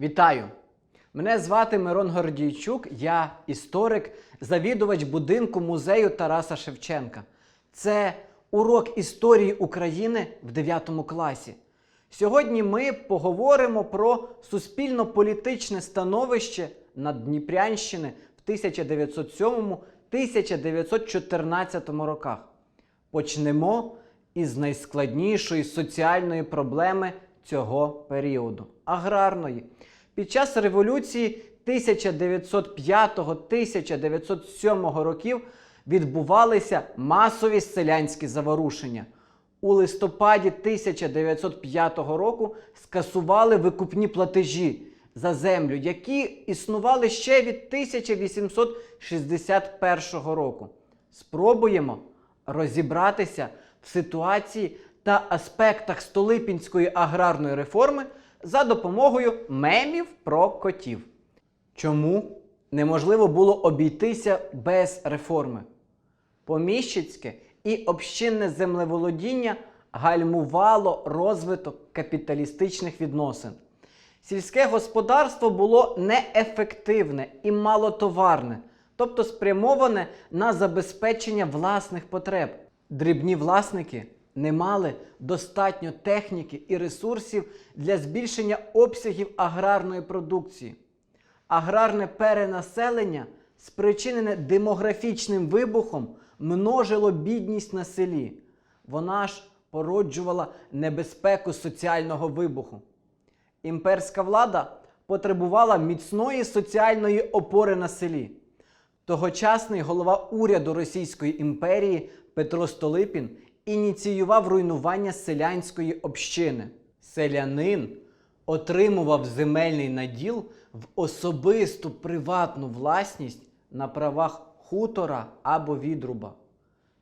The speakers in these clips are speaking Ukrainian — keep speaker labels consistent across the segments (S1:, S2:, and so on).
S1: Вітаю! Мене звати Мирон Гордійчук, я історик, завідувач будинку музею Тараса Шевченка. Це урок історії України в 9 класі. Сьогодні ми поговоримо про суспільно-політичне становище Наддніпрянщини в 1907-1914 роках. Почнемо із найскладнішої соціальної проблеми цього періоду аграрної. Під час революції 1905-1907 років відбувалися масові селянські заворушення. У листопаді 1905 року скасували викупні платежі за землю, які існували ще від 1861 року. Спробуємо розібратися в ситуації та аспектах Столипінської аграрної реформи за допомогою мемів про котів. Чому неможливо було обійтися без реформи? Поміщицьке і общинне землеволодіння гальмувало розвиток капіталістичних відносин. Сільське господарство було неефективне і малотоварне, тобто спрямоване на забезпечення власних потреб. Дрібні власники не мали достатньо техніки і ресурсів для збільшення обсягів аграрної продукції. Аграрне перенаселення, спричинене демографічним вибухом, множило бідність на селі. Вона ж породжувала небезпеку соціального вибуху. Імперська влада потребувала міцної соціальної опори на селі. Тогочасний голова уряду Російської імперії Петро Столипін ініціював руйнування селянської общини. Селянин отримував земельний наділ в особисту приватну власність на правах хутора або відруба.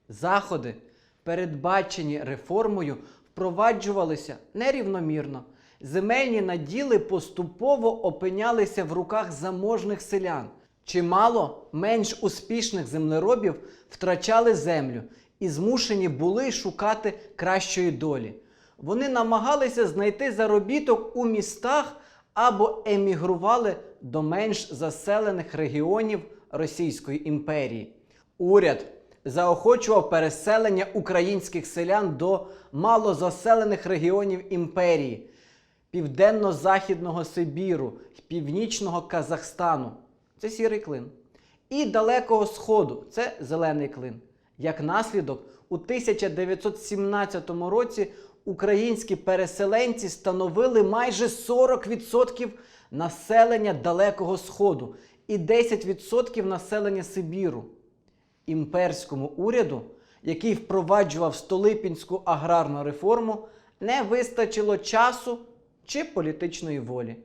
S1: Заходи, передбачені реформою, впроваджувалися нерівномірно. Земельні наділи поступово опинялися в руках заможних селян. Чимало менш успішних землеробів втрачали землю і змушені були шукати кращої долі. Вони намагалися знайти заробіток у містах або емігрували до менш заселених регіонів Російської імперії. Уряд заохочував переселення українських селян до малозаселених регіонів імперії, південно-західного Сибіру, північного Казахстану це сірий клин. І Далекого Сходу це зелений клин. Як наслідок, у 1917 році українські переселенці становили майже 40% населення Далекого Сходу і 10% населення Сибіру. Імперському уряду, який впроваджував Столипінську аграрну реформу, не вистачило часу чи політичної волі.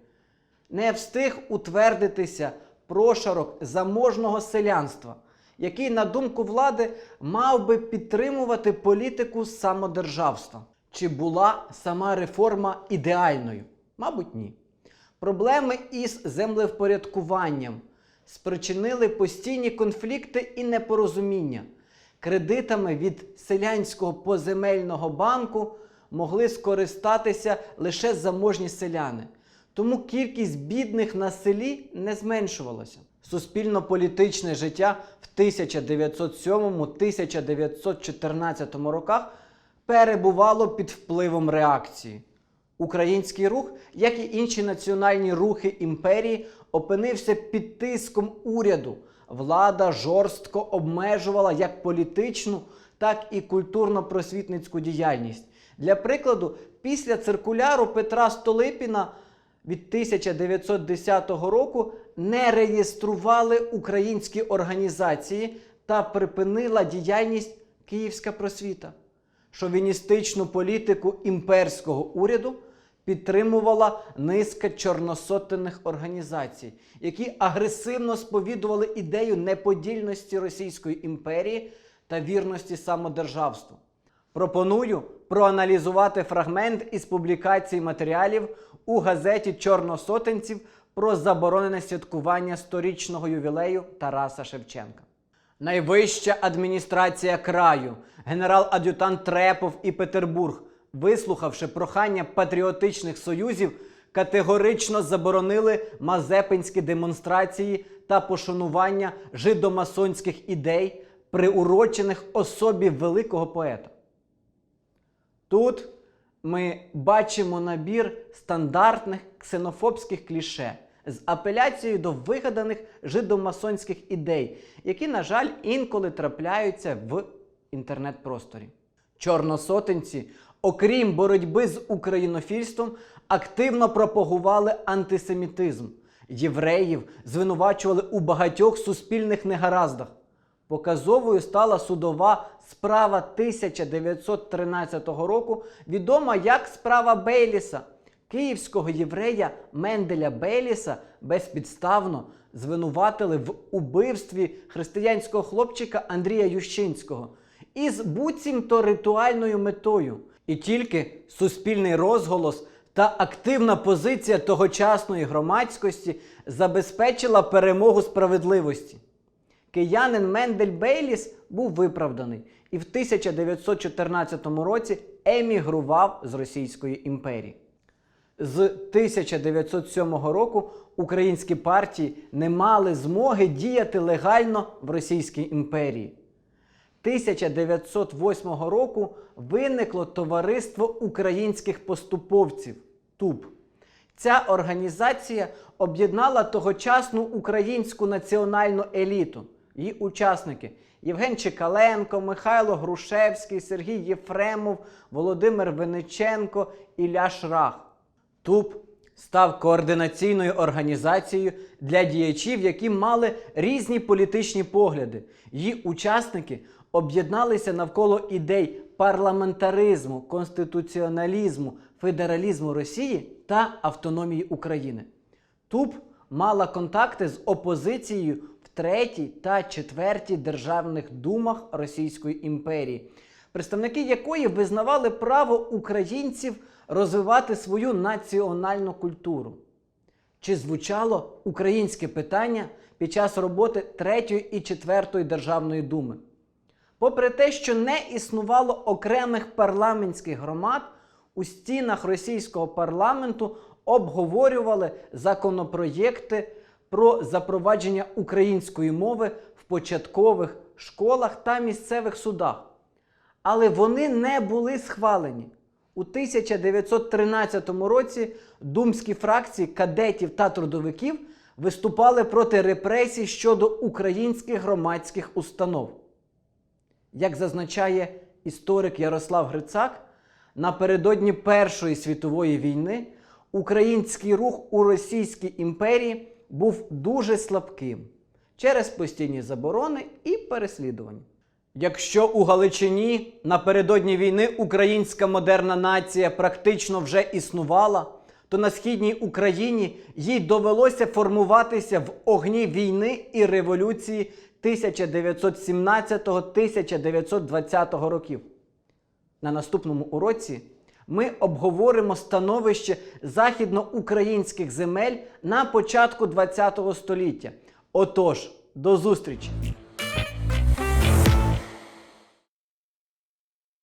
S1: Не встиг утвердитися прошарок заможного селянства, який, на думку влади, мав би підтримувати політику самодержавства. Чи була сама реформа ідеальною? Мабуть, ні. Проблеми із землевпорядкуванням спричинили постійні конфлікти і непорозуміння. Кредитами від селянського поземельного банку могли скористатися лише заможні селяни. Тому кількість бідних на селі не зменшувалася. Суспільно-політичне життя в 1907-1914 роках перебувало під впливом реакції. Український рух, як і інші національні рухи імперії, опинився під тиском уряду. Влада жорстко обмежувала як політичну, так і культурно-просвітницьку діяльність. Для прикладу, після циркуляру Петра Столипіна від 1910 року не реєстрували українські організації та припинила діяльність Київська просвіта. Шовіністичну політику імперського уряду підтримувала низка чорносотенних організацій, які агресивно сповідували ідею неподільності Російської імперії та вірності самодержавству. Пропоную проаналізувати фрагмент із публікації матеріалів у газеті Чорносотенців про заборонене святкування сторічного ювілею Тараса Шевченка. Найвища адміністрація краю, генерал-ад'ютант Трепов і Петербург, вислухавши прохання патріотичних союзів, категорично заборонили мазепинські демонстрації та пошанування жидомасонських ідей, приурочених особі великого поета. Тут ми бачимо набір стандартних ксенофобських кліше з апеляцією до вигаданих жидомасонських ідей, які, на жаль, інколи трапляються в інтернет-просторі. Чорносотенці, окрім боротьби з українофільством, активно пропагували антисемітизм. Євреїв звинувачували у багатьох суспільних негараздах. Показовою стала судова справа 1913 року, відома як справа Бейліса. Київського єврея Менделя Бейліса безпідставно звинуватили в убивстві християнського хлопчика Андрія Ющинського із буцімто ритуальною метою. І тільки суспільний розголос та активна позиція тогочасної громадськості забезпечила перемогу справедливості. Киянин Мендель Бейліс був виправданий і в 1914 році емігрував з Російської імперії. З 1907 року українські партії не мали змоги діяти легально в Російській імперії. 1908 року виникло Товариство українських поступовців ТУП. Ця організація об'єднала тогочасну українську національну еліту. Її учасники Євген Чекаленко, Михайло Грушевський, Сергій Єфремов, Володимир Вениченко, Ілля Шрах. ТУП став координаційною організацією для діячів, які мали різні політичні погляди. Її учасники об'єдналися навколо ідей парламентаризму, конституціоналізму, федералізму Росії та автономії України. ТУП мала контакти з опозицією третій та четвертій державних думах Російської імперії, представники якої визнавали право українців розвивати свою національну культуру. Чи звучало українське питання під час роботи третьої і четвертої державної думи? Попри те, що не існувало окремих парламентських громад, у стінах російського парламенту обговорювали законопроєкти про запровадження української мови в початкових школах та місцевих судах. Але вони не були схвалені. У 1913 році думські фракції кадетів та трудовиків виступали проти репресій щодо українських громадських установ. Як зазначає історик Ярослав Грицак, напередодні Першої світової війни український рух у Російській імперії був дуже слабким через постійні заборони і переслідування. Якщо у Галичині напередодні війни українська модерна нація практично вже існувала, то на східній Україні їй довелося формуватися в огні війни і революції 1917-1920 років. На наступному уроці ми обговоримо становище західноукраїнських земель на початку ХХ століття. Отож, до зустрічі!